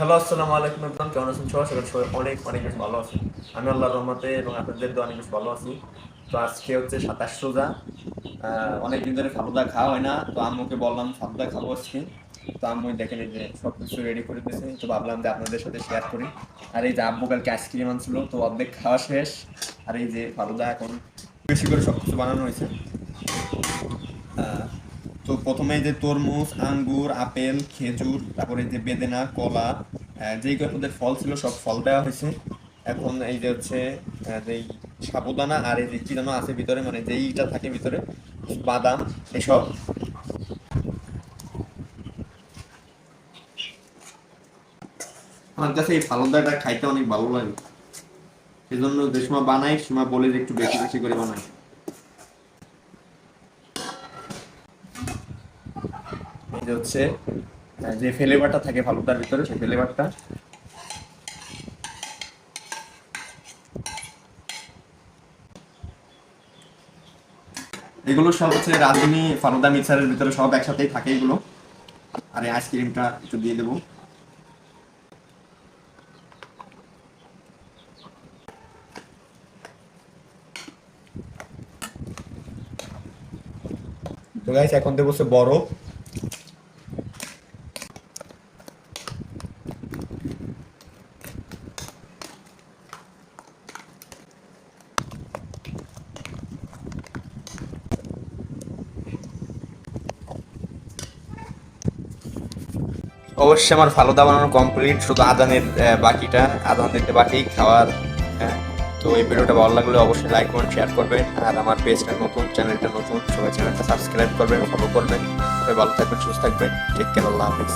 Hello, আসসালামু আলাইকুম everyone কেমন আছেন সবাই? সবাই সবাই অনেক অনেক বেশি ভালো আছি আমি আল্লাহর রহমতে এবং আপনাদের তো অনেক বেশ ভালো আছি। তো আজকে হচ্ছে সাতাশ রোজা। অনেক দিন ধরে ফালুদা খাওয়া হয় না। তো আম্মুকে বললাম, ফালুদা খাব আজকে। তো আম্মু দেখেন যে সব কিছু রেডি করে দিয়েছে তো ভাবলাম যে আপনাদের সাথে শেয়ার করি। আর এই যে আব্বু কালকে আইসক্রিম আনছিল, তো অর্ধেক খাওয়া শেষ। আর এই যে ফালুদা এখন বেশি করে সব কিছু বানানো হয়েছে। তো প্রথমে যে তরমুজ, আঙ্গুর, আপেল, খেজুর, তারপরে যে বেদেনা, কলা যেই কয়েকদের ফল ছিল, সব ফল দেওয়া হয়েছে। এখন এই যে হচ্ছে যেই সাবুদানা আর এই যে যেন আছে ভিতরে মানে যেইটা থাকে ভিতরে, বাদাম, এসব। আমার কাছে এই ফালুদাটা খাইতে অনেক ভালো লাগে। এই জন্য যে সময় বানাই, সময় বলে যে একটু বেশি বেশি করে বানাই। যে হচ্ছে যে ফ্লেভারটা থাকে ফালুদার ভিতরে, সেই ফ্লেভারটা এগুলো সব হচ্ছে রাঁধুনি, ফালুদা মিক্সারের ভিতরে সব একসাথেই থাকে এগুলো। আর এই আইসক্রিমটা একটু দিয়ে দেবো। তো এখন দেবো হচ্ছে বরফ। অবশ্যই আমার ফালুদা বানানো কমপ্লিট শুধু আদানের বাকিটা, আদান দিতে বাকি, খাওয়ার হ্যাঁ। তো এই ভিডিওটা ভালো লাগলে অবশ্যই লাইক করুন শেয়ার করবেন, আর আমার পেজটা নতুন চ্যানেলটা নতুন, সবাই চ্যানেলটা সাবস্ক্রাইব করবেন ফলো করবেন ভালো থাকবেন, সুস্থ থাকবেন টেক কেয়ার আল্লাহ হাফিজ